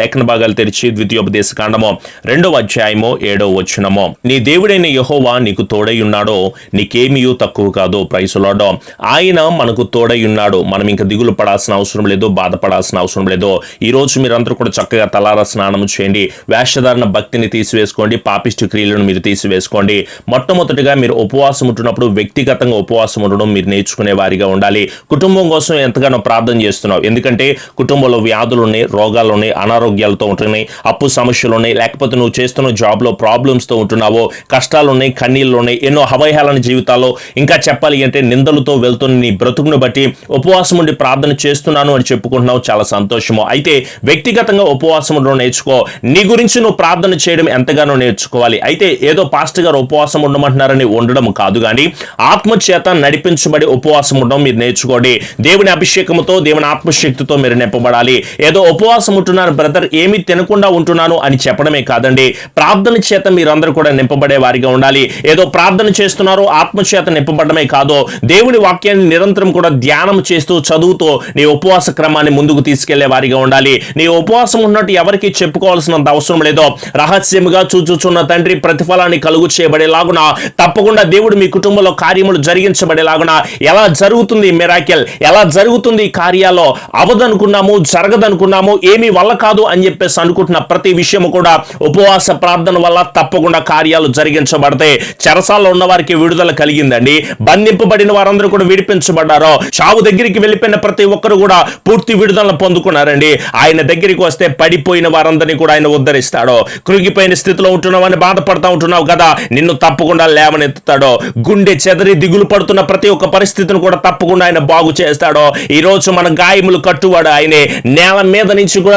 లేఖన భాగాలు తెరిచి ద్వితీయోపదేశ కాండము రెండవ అధ్యాయము ఏడవ వచ్చినము నీ దేవుడైన యహోవా నీకు తోడై ఉన్నాడో నీకేమీయూ తక్కువ కాదు. ప్రైసులాడో ఆయన మనకు తోడై ఉన్నాడు. మనం ఇంకా దిగులు పడాల్సిన అవసరం లేదు బాధపడాల్సిన అవసరం లేదు. ఈ రోజు మీరందరూ కూడా చక్కగా తలార స్నానం చేయండి. వేషధారణ భక్తిని తీసివేసుకోండి. పాపిష్టి క్రియలను మీరు తీసివేసుకోండి. మొట్టమొదటిగా మీరు ఉపవాసం ఉంటున్నప్పుడు వ్యక్తిగతంగా ఉపవాసం ఉండడం మీరు నేర్చుకునే వారిగా ఉండాలి. కుటుంబం కోసం ఎంతగానో ప్రార్థన చేస్తున్నావు. ఎందుకంటే కుటుంబంలో వ్యాధులు ఉన్నాయి రోగాలు ఉన్నాయి అనారోగ్యాలతో ఉంటున్నాయి అప్పు సమస్యలు ఉన్నాయి లేకపోతే నువ్వు చేస్తున్న జాబ్లో ప్రాబ్లమ్స్తో ఉంటున్నావో కష్టాలు ఉన్నాయి కన్నీళ్ళు ఉన్నాయి ఎన్నో హవైహాలన జీవితాల్లో ఇంకా చెప్పాలి అంటే నిందలతో వెళ్తున్న నీ బ్రతుకును బట్టి ఉపవాసం ఉండి ప్రార్థన చేస్తున్నాను అని చెప్పుకుంటున్నావు చాలా సంతోషము. అయితే వ్యక్తిగతంగా ఉపవాసం ఉండడం నేర్చుకో. నీ గురించి నువ్వు ప్రార్థన చేయడం ఎంతగానో నేర్చుకోవాలి. అయితే ఏదో పాస్టర్ గారు ఉపవాసం ఉండమంటున్నారని ఉండడం కాదు కానీ ఆత్మచేత నడిపించబడి ఉపవాసం ఉండడం మీరు నేర్చుకోండి. దేవుని అభిషేకముతో దేవుని ఆత్మశక్తితో మీరు నింపబడాలి. ఏదో ఉపవాసం ఉంటున్నారు బ్రదర్ ఏమి తినకుండా ఉంటున్నాను అని చెప్పడమే కాదండి. ప్రార్థన చేత మీరందరూ కూడా నింపబడే వారిగా ఉండాలి. ఏదో ప్రార్థన చేస్తున్నారు ఆత్మచేత నింపబడమే కాదు. దేవుని వాక్యాన్ని నిరంతరం కూడా ధ్యానం చేస్తూ చదువుతూ నీ ఉపవాస క్రమాన్ని ముందుకు తీసుకెళ్ళే వారిగా ఉండాలి. నీ ఉపవాసం ఉన్నట్టు ఎవరికి చెప్పుకోవాల్సినంత అవసరం లేదో. రహస్యముగా చూచుచున్న తండ్రి ప్రతిఫలాన్ని కలుగు చేయబడేలాగున తప్పకుండా దేవుడు మీ కుటుంబంలో కార్యములు జరిగించబడేలాగున ఎలా జరుగుతుంది మెరాకెల్ ఎలా జరుగుతుంది కార్యాలో అవదనుకున్నాము జరగదనుకున్నాము ఏమి వల్ల కాదు అని చెప్పేసి అనుకుంటున్న ప్రతి విషయము కూడా ఉపవాస ప్రార్థన వల్ల తప్పకుండా కార్యాలు జరిగించబడతాయి. చెరసాల్లో ఉన్న వారికి విడుదల కలిగిందండి. బంధింపబడిన వారందరూ కూడా విడిపించబడ్డారు. చావు దగ్గరికి వెళ్ళిపోయిన ప్రతి ఒక్కరు కూడా పూర్తి విడుదలను పొందుకున్నారండి. ఆయన దగ్గరికి వస్తే పడిపోయిన వారందరినీ కూడా ఆయన ఉద్ధరిస్తాడు. కృగిపోయిన స్థితిలో ఉంటున్నావని బాధపడతా ఉంటున్నావు కదా. నిన్ను తప్పకుండా లేవనెత్తుతాడు. గుండె చెదరి దిగులు పడుతున్న ప్రతి ఒక్క పరిస్థితిని కూడా తప్పకుండా ఆయన బాగు చేస్తాడు. ఈ రోజు మన గాయములు కట్టువాడు ఆయనే. నేల మీద నుంచి కూడా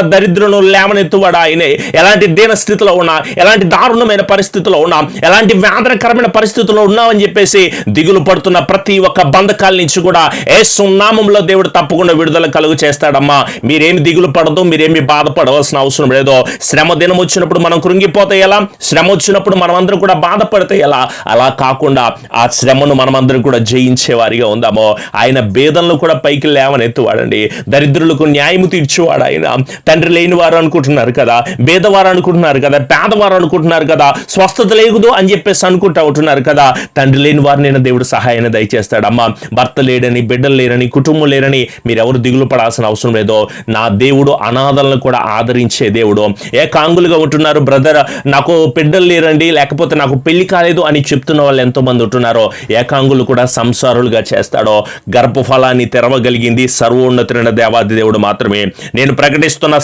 దరిద్రులను లేవనెత్తువాడు ఆయనే ఎలాంటి దీన స్థితిలో ఉన్నా ఎలాంటి దారుణమైన పరిస్థితిలో ఉన్నా ఎలాంటి వేదనకరమైన పరిస్థితుల్లో ఉన్నామని చెప్పేసి దిగులు పడుతున్న ప్రతి ఒక్క బంధకాల నుంచి కూడా ఏ సున్నామంలో దేవుడు తప్పకుండా విడుదల కలుగు చేస్తాడమ్మా. మీరేమి దిగులు పడదు మీరేమి బాధపడవలసిన అవసరం లేదు. శ్రమ దినం వచ్చినప్పుడు మనం కృంగిపోతే ఎలా? శ్రమ వచ్చినప్పుడు మనమందరం కూడా బాధపడితే ఎలా? అలా కాకుండా ఆ శ్రమను మనమందరం కూడా జయించే వారిగా ఉందామో. ఆయన భేదంలో కూడా పైకి లేవనెత్తువాడండి. దరిద్రులకు న్యాయము తీర్చేవాడు ఆయన. తండ్రి లేని వారు అనుకుంటున్నారు కదా భేదవారు అనుకుంటున్నారు కదా పేదవారు అనుకుంటున్నారు కదా స్వస్థత లేదు అని చెప్పేసి అనుకుంటా ఉంటున్నారు కదా తండ్రి లేని వారినైనా దేవుడు సహాయాన్ని దయచేస్తాడు. అమ్మ భర్త లేడని బిడ్డలు లేరని కుటుంబం లేరని మీరెవరు దిగులు పడాల్సిన అవసరం లేదో నా దేవుడు అనాథలను కూడా ఆదరించే దేవుడు. ఏకాంగులుగా ఉంటున్నారు బ్రదర్ నాకు బిడ్డలు లేరండి లేకపోతే నాకు పెళ్ళి కాలేదు అని చెప్తున్న వాళ్ళు ఎంతో మంది ఉంటున్నారో ఏకాంగులు కూడా సంసారులుగా చేస్తాడో గర్భఫలాన్ని తెరవగలిగింది సర్వోన్నతుడైన దేవాది దేవుడు మాత్రమే. నేను ప్రకటిస్తున్న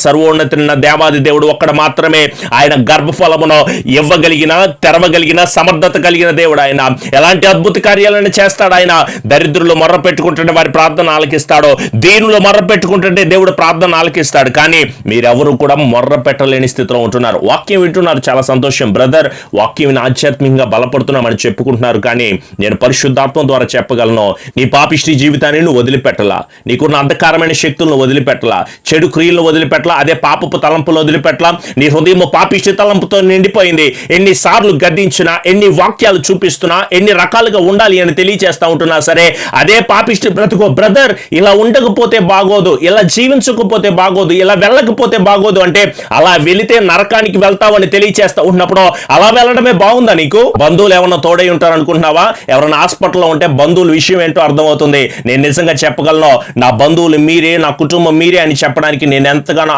సర్వోన్నతులైన దేవాది దేవుడు ఒక్కడ మాత్రమే. ఆయన గర్భఫలమును ఇవ్వగలిగిన తెరవగలిగిన సమర్థత కలిగిన దేవుడు ఆయన. ఎలాంటి అద్భుత కార్యాలను చేస్తాడు ఆయన? దరిద్రులు మొర్ర పెట్టుకుంటుంటే వారి ప్రార్థన ఆలకిస్తాడో. దీనులు మొర్ర పెట్టుకుంటుంటే దేవుడు ప్రార్థన ఆలకిస్తాడు. కానీ మీరెవరు కూడా మొర్ర పెట్టలేని స్థితిలో ఉంటున్నారు. వాక్యం వింటున్నారు. చాలా సంతోషం. బ్రదర్ వాక్యం విని ఆధ్యాత్మికంగా బలపడుతున్నామని చెప్పుకుంటున్నారు. కానీ నేను పరిశుద్ధాత్మ ద్వారా చెప్పగలను. నీ పాపిష్టి జీవితాన్ని నువ్వు వదిలిపెట్టలా. నీకున్న అంధకారమైన శక్తులను వదిలిపెట్టలా. చెడు క్రియలను వదిలిపెట్టలా. అదే పాపపు తలంపులు వదిలిపెట్టలా నీ హృదయం పాపిష్టి తలంపుతో నిండిపోయింది. ఎన్నిసార్లు గద్దించినా ఎన్ని వాక్యాలు చూపిస్తున్నా ఎన్ని రకాలుగా ఉండాలి అని తెలియచేస్తా ఉంటున్నా సరే అదే పాపిష్టి బ్రతుకో. బ్రదర్ ఇలా ఉండకపోతే బాగోదు ఇలా జీవించకపోతే బాగోదు ఇలా వెళ్ళకపోతే బాగోదు అంటే అలా వెళితే నరకానికి వెళ్తావని తెలియచేస్తా ఉన్నప్పుడు అలా వెళ్ళడమే బాగుందా నీకు? బంధువులు ఏమన్నా తోడై ఉంటారు అనుకుంటున్నావా ఎవరైనా హాస్పిటల్లో ఉంటే బంధువుల విషయం ఏంటో అర్థమవుతుంది. నేను నిజంగా చెప్పగలను నా బంధువులు మీరే నా కుటుంబం మీరే అని చెప్పడానికి నేను ఎంతగానో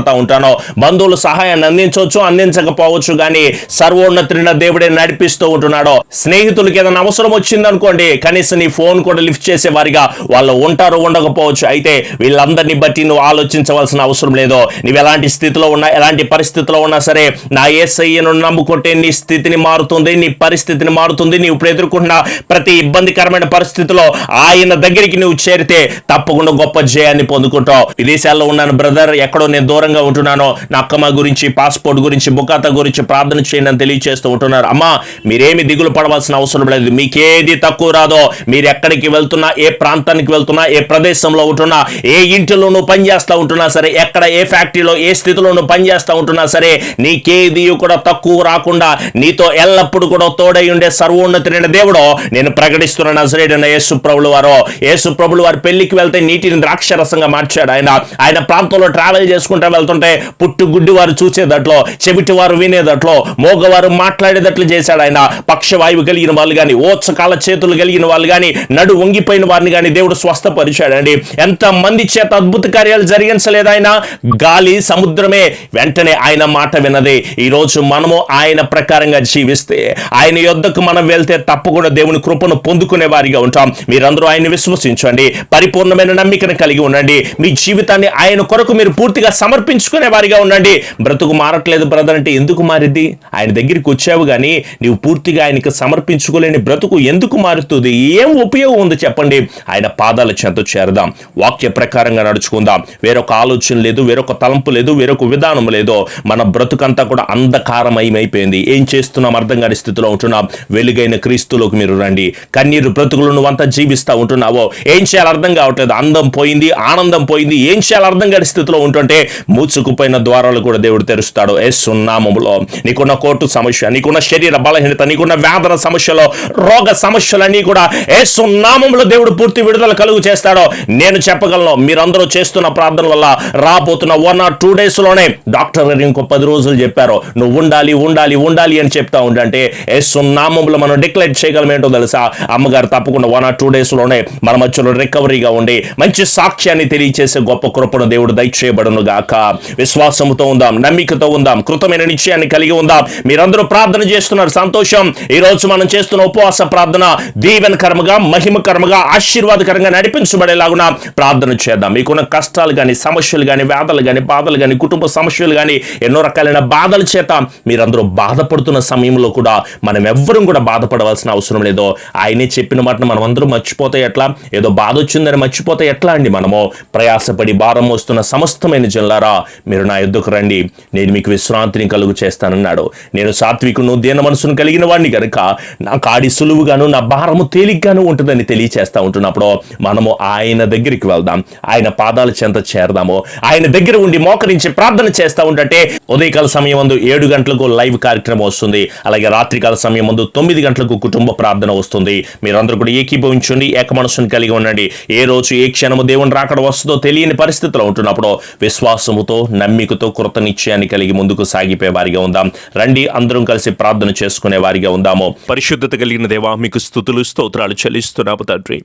ఆనందపడతా ఉంటానో? బంధువులు సహాయాన్ని అందించవచ్చు అందించకపోవచ్చు కానీ సర్వోన్నతుడిన దేవుడే నడిపిస్తూ ఉంటున్నాడో? స్నేహితులకి ఏదైనా అవసరం వచ్చింది అనుకోండి కనీసం నీ ఫోన్ కూడా లిఫ్ట్ చేసే వారిగా వాళ్ళు ఉంటారు ఉండకపోవచ్చు. అయితే వీళ్ళందరినీ బట్టి నువ్వు ఆలోచించవలసిన అవసరం లేదు. నువ్వు ఎలాంటి స్థితిలో ఉన్నా ఎలాంటి పరిస్థితిలో ఉన్నా సరే నా ఏసయ్యను నమ్ముకుంటే నీ స్థితిని మారుతుంది నీ పరిస్థితిని మారుతుంది. నీవు ఇప్పుడు ఎదుర్కొంటున్న ప్రతి ఇబ్బందికరమైన పరిస్థితిలో ఆయన దగ్గరికి నువ్వు చేరితే తప్పకుండా గొప్ప జయాన్ని పొందుకుంటావు. విదేశాల్లో ఉన్నాను బ్రదర్ ఎక్కడో నేను దూరం దూరంగా ఉంటున్నానో నా అక్కమ్మ గురించి పాస్పోర్ట్ గురించి బుకాత గురించి ప్రార్థన చేయండి అని తెలియజేస్తూ ఉంటున్నారు. అమ్మా మీరేమి దిగులు పడవలసిన అవసరం లేదు. మీకేది తక్కువ రాదో మీరు ఎక్కడికి వెళ్తున్నా ఏ ప్రాంతానికి వెళ్తున్నా ఏ ప్రదేశంలో ఉంటున్నా ఏ ఇంటిలోనూ పనిచేస్తూ ఉంటున్నా సరే ఎక్కడ ఏ ఫ్యాక్టరీలో ఏ స్థితిలోనూ పనిచేస్తూ ఉంటున్నా సరే నీకేది కూడా తక్కువ రాకుండా నీతో ఎల్లప్పుడు కూడా తోడై ఉండే సర్వోన్నతుడైన దేవుడు నేను ప్రకటిస్తున్న నజరేడైన యేసు ప్రభులు వారు యేసు ప్రభులు వారి పెళ్ళికి వెళ్తే నీటిని ద్రాక్షరసంగా మార్చాడు ఆయన. ఆయన ప్రాంతంలో ట్రావెల్ చేసుకుంటూ వెళ్తుంటే పుట్టుగుడ్డి వారు చూసేదట్లో చెవిటి వారు వినేదట్లో మోగవారు మాట్లాడేదట్లు చేశాడు ఆయన. పక్షవాయువు కలిగిన వాళ్ళు కానీ ఓత్సకాల చేతులు కలిగిన వాళ్ళు కానీ నడు వంగిపోయిన వారిని కానీ దేవుడు స్వస్థపరిచాడండి. ఎంతమంది చేత అద్భుత కార్యాలు జరిగించలేదు ఆయన? గాలి సముద్రమే. వెంటనే ఆయన మాట విన్నది. ఈరోజు మనము ఆయన ప్రకారంగా జీవిస్తే ఆయన యొద్దకు మనం వెళ్తే తప్పకుండా దేవుని కృపను పొందుకునే వారిగా ఉంటాం. మీరందరూ ఆయన విశ్వసించండి. పరిపూర్ణమైన నమ్మికను కలిగి ఉండండి. మీ జీవితాన్ని ఆయన కొరకు మీరు పూర్తిగా సమర్ సమర్పించుకునే వారిగా ఉండండి. బ్రతుకు మారట్లేదు బ్రదర్ అంటే ఎందుకు మారిద్ది ఆయన దగ్గరికి వచ్చావు కానీ నీవు పూర్తిగా ఆయనకి సమర్పించుకోలేని బ్రతుకు ఎందుకు మారుతుంది? ఏం ఉపయోగం ఉంది చెప్పండి? ఆయన పాదాల చెంత చేరదాం. వాక్య ప్రకారంగా నడుచుకుందాం. వేరొక ఆలోచన లేదు వేరొక తలంపు లేదు వేరొక విధానం లేదు. మన బ్రతుకంతా కూడా అంధకారమయమైపోయింది. ఏం చేస్తున్నాం? అర్థం కాని స్థితిలో ఉంటున్నాం. వెలుగైన క్రీస్తులోకి మీరు రండి. కన్నీరు బ్రతుకులు నువ్వంతా జీవిస్తూ ఉంటున్నావో? ఏం చేయాలి అర్థం కావట్లేదు. అందం పోయింది ఆనందం పోయింది. ఏం చేయాలి అర్థం కాని స్థితిలో ఉంటుంటే మూసుకుపోయిన ద్వారాలు కూడా దేవుడు తెరుస్తాడు. ఏ సున్నామములో నీకున్న కోర్టు సమస్య నీకున్న శరీర బలహీనత నీకున్న వ్యాధన సమస్యలో రోగ సమస్యలన్నీ కూడా ఏ సున్నామంలో దేవుడు పూర్తి విడుదల కలుగు చేస్తాడో. నేను చెప్పగలను మీరందరూ చేస్తున్న ప్రార్థన వల్ల రాబోతున్న వన్ ఆర్ టూ డేస్లోనే డాక్టర్ గారు ఇంకో పది రోజులు చెప్పారు నువ్వు ఉండాలి ఉండాలి ఉండాలి అని చెప్తా ఉండంటే ఏ సున్నామంలో మనం డిక్లేర్ చేయగలం ఏంటో తెలుసా? అమ్మగారు తప్పకుండా వన్ ఆర్ టూ డేస్లోనే మన మధ్యలో రికవరీగా ఉండి మంచి సాక్ష్యాన్ని తెలియచేసే గొప్ప కృపను దేవుడు దయచేయబడును గాక విశ్వాసముతో ఉందాం. నమ్మికతో ఉందాం. కృతమైన నిశ్చయాన్ని కలిగి ఉందాం. మీరందరూ ప్రార్థన చేస్తున్నారు. సంతోషం. ఈ రోజు మనం చేస్తున్న ఉపవాస ప్రార్థన దీవెన కర్మగా మహిమ కర్మగా ఆశీర్వాదకరంగా నడిపించబడేలాగున ప్రార్థన చేద్దాం. మీకున్న కష్టాలు కానీ సమస్యలు కానీ వ్యాధులు కానీ బాధలు కానీ కుటుంబ సమస్యలు కానీ ఎన్నో రకాలైన బాధల చేత మీరందరూ బాధపడుతున్న సమయంలో కూడా మనం ఎవ్వరూ కూడా బాధపడవలసిన అవసరం లేదో. ఆయనే చెప్పిన మాటను మనం అందరూ మర్చిపోతే ఎట్లా? ఏదో బాధ వచ్చిందని మర్చిపోతే ఎట్లా అండి మనము? ప్రయాసపడి భారం వస్తున్న సమస్తమైన జిల్లారా మీరు నా ఎద్దుకు రండి. నేను మీకు విశ్రాంతిని కలుగు చేస్తానన్నాడు నేను సాత్వికును దీన మనసును కలిగిన వాడిని కనుక నా కాడి సులువుగాను నా భారము తేలిగ్గాను ఉంటుందని తెలియచేస్తా ఉంటున్నప్పుడు మనము ఆయన దగ్గరికి వెళ్దాం. ఆయన పాదాల చెంత చేరదాము. ఆయన దగ్గర ఉండి మోకరించి ప్రార్థన చేస్తా ఉంటే ఉదయకాల సమయం ముందు ఏడు గంటలకు లైవ్ కార్యక్రమం వస్తుంది. అలాగే రాత్రికాల సమయం ముందు తొమ్మిది గంటలకు కుటుంబ ప్రార్థన వస్తుంది. మీరందరూ కూడా ఏకీభవించండి ఏక మనసును కలిగి ఉండండి. ఏ రోజు ఏ క్షణము దేవుని రాకడ వస్తుందో తెలియని పరిస్థితిలో ఉంటున్నప్పుడు విశ్వాసముతో నమ్మికతో కృత నిశ్చయాన్ని కలిగి ముందుకు సాగిపోయే వారిగా ఉందాం. రండి అందరం కలిసి ప్రార్థన చేసుకునే వారిగా ఉందాము. పరిశుద్ధత కలిగిన దేవా మీకు స్థుతులు స్తోత్రాలు చెల్లిస్తున్నాము తండ్రి.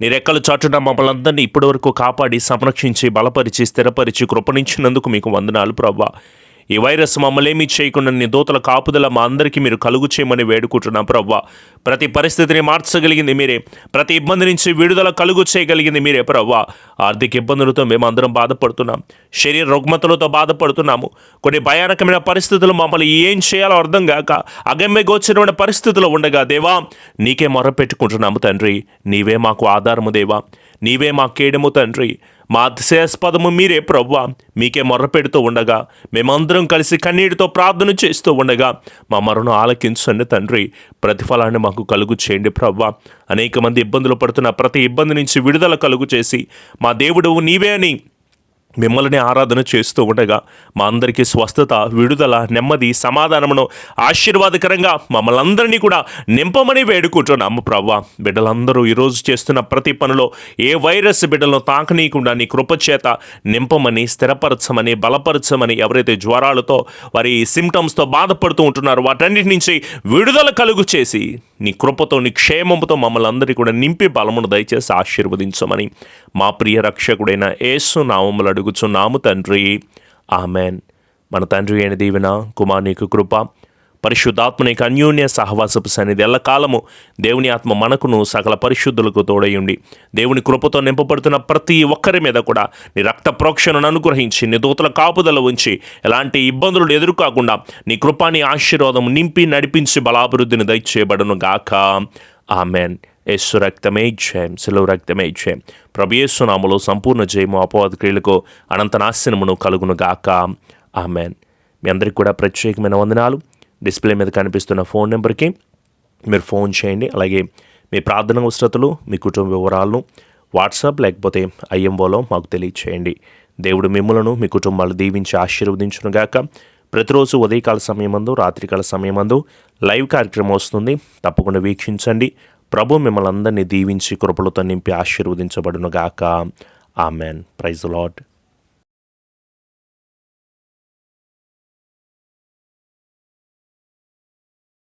నీ రెక్కలు చాటున మమ్మల్ని అందరినీ ఇప్పటి వరకు కాపాడి సంరక్షించి బలపరిచి స్థిరపరిచి కృపణించినందుకు మీకు వందనాలు ప్రవ్వా. ఈ వైరస్ మమ్మల్ని చేయకుండా నీ దూతల కాపుదల మా అందరికీ మీరు కలుగు చేయమని వేడుకుంటున్నాం ప్రవ్వ. ప్రతి పరిస్థితిని మార్చగలిగింది మీరే. ప్రతి ఇబ్బంది నుంచి విడుదల కలుగు చేయగలిగింది మీరే ప్రవ్వ. ఆర్థిక ఇబ్బందులతో మేము అందరం బాధపడుతున్నాం. శరీర రుగ్మతలతో బాధపడుతున్నాము. కొన్ని భయానకమైన పరిస్థితులు మమ్మల్ని ఏం చేయాలో అర్థం కాక అగమ్య గోచరమైన పరిస్థితులు ఉండగా దేవా నీకే మొరపెట్టుకుంటున్నాము తండ్రి. నీవే మాకు ఆధారము దేవా. నీవే మా కేడము తండ్రి. మా అతిశయాస్పదము మీరే ప్రవ్వా. మీకే మొర్ర పెడుతూ ఉండగా మేమందరం కలిసి కన్నీటితో ప్రార్థన చేస్తూ ఉండగా మా మరణం ఆలకించండి తండ్రి. ప్రతిఫలాన్ని మాకు కలుగు చేయండి ప్రవ్వా. అనేక మంది ఇబ్బందులు పడుతున్న ప్రతి ఇబ్బంది నుంచి విడుదల కలుగు చేసి మా దేవుడు నీవే అని మిమ్మల్ని ఆరాధన చేస్తూ ఉండగా మా అందరికీ స్వస్థత విడుదల నెమ్మది సమాధానమును ఆశీర్వాదకరంగా మమ్మల్ని అందరినీ కూడా నింపమని వేడుకుంటున్నాము ప్రవ్వా. బిడ్డలందరూ ఈరోజు చేస్తున్న ప్రతి పనిలో ఏ వైరస్ బిడ్డలను తాకనీయకుండా నీ కృపచేత నింపమని స్థిరపరచమని బలపరచమని ఎవరైతే జ్వరాలతో వారి సిమ్టమ్స్తో బాధపడుతూ ఉంటున్నారో వాటన్నిటి నుంచి విడుదల కలుగు చేసి నీ కృపతో నీ క్షేమముతో మమ్మల్ని అందరికీ కూడా నింపి బలమును దయచేసి ఆశీర్వదించమని మా ప్రియ రక్షకుడైన యేసు నామములు అడుగుచున్నాము తండ్రి. ఆమెన్. మన తండ్రి అయిన దీవెన కుమారునికి కృప పరిశుద్ధాత్మనిక అన్యోన్య సహవాసపు సన్నిధి. ఎల్లకాలము దేవుని ఆత్మ మనకును సకల పరిశుద్ధులకు తోడయుండి దేవుని కృపతో నింపబడుతున్న ప్రతి ఒక్కరి మీద కూడా నీ రక్త ప్రోక్షణను అనుగ్రహించి నీ దూతల కాపుదల ఉంచి ఎలాంటి ఇబ్బందులు ఎదుర్కోకుండా నీ కృపాని ఆశీర్వాదం నింపి నడిపించి బలాభివృద్ధిని దయచేయబడను గాక. ఆమెన్. యేసు రక్తమే జయం సెలవు రక్తమే జయం ప్రభు సంపూర్ణ జయము అపవాద క్రియలకు అనంత నాశనమును కలుగును గాక. ఆమెన్. మీ అందరికీ కూడా ప్రత్యేకమైన వందనాలు. డిస్ప్లే మీద కనిపిస్తున్న ఫోన్ నెంబర్కి మీరు ఫోన్ చేయండి. అలాగే మీ ప్రార్థన అవసరతలు మీ కుటుంబ వివరాలను వాట్సాప్ లేకపోతే ఐఎంఓలో మాకు తెలియచేయండి. దేవుడు మిమ్మలను మీ కుటుంబాలు దీవించి ఆశీర్వదించునుగాక. ప్రతిరోజు ఉదయకాల సమయమందు రాత్రికాల సమయమందు లైవ్ కార్యక్రమం వస్తుంది. తప్పకుండా వీక్షించండి. ప్రభు మిమ్మల్ని అందరినీ దీవించి కృపలతో నింపి ఆశీర్వదించబడునుగాక. ఆమెన్. Praise lord